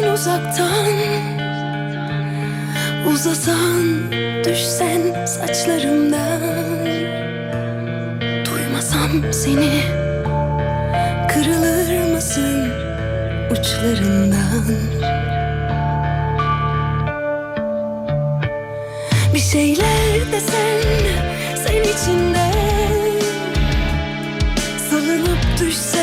uzaktan Uzasan düşsen saçlarımdan. Duymasam seni Kırılır mısın uçlarından? Bir şeyler desen sen içinde Salınıp düşsen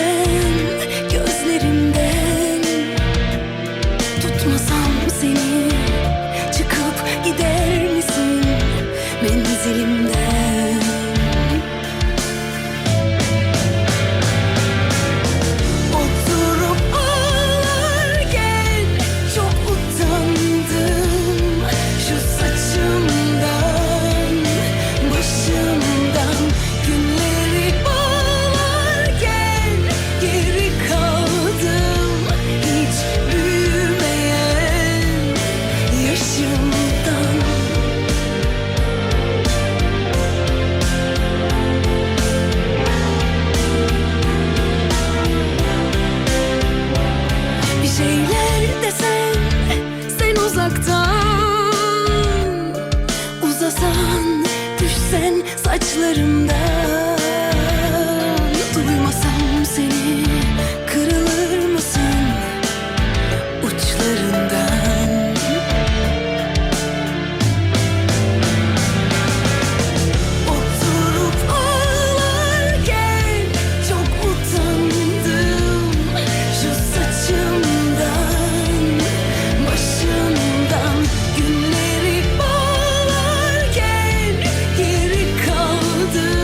do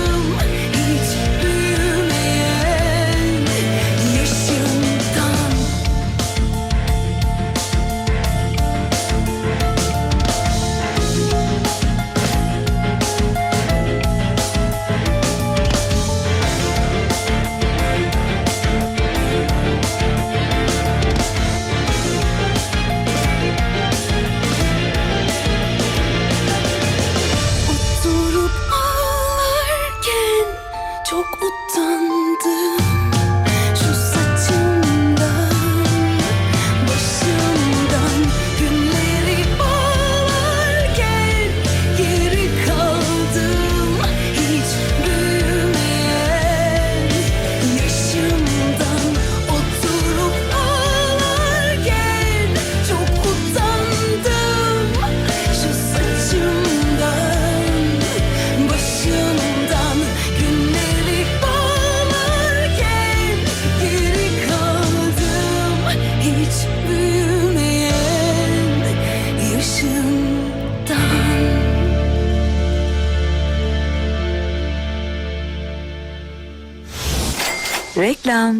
Reklam.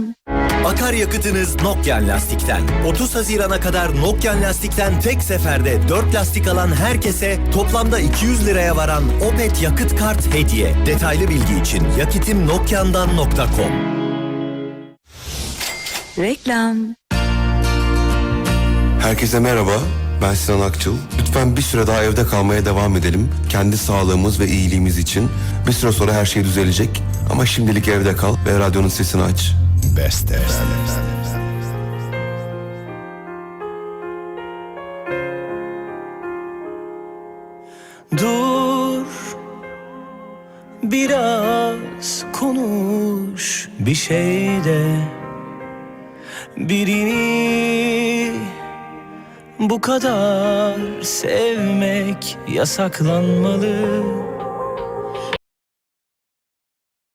Akaryakıtınız Nokian Lastik'ten. 30 Haziran'a kadar Nokian Lastik'ten tek seferde 4 lastik alan herkese toplamda 200 liraya varan Opet yakıt kart hediye. Detaylı bilgi için yakitimnokyan'dan.com Reklam. Herkese merhaba. Ben Sinan Akçıl. Lütfen bir süre daha evde kalmaya devam edelim. Kendi sağlığımız ve iyiliğimiz için. Bir süre sonra her şey düzelecek. Ama şimdilik evde kal ve radyonun sesini aç. Beste. Dur biraz konuş bir şey de birini bu kadar sevmek yasaklanmalı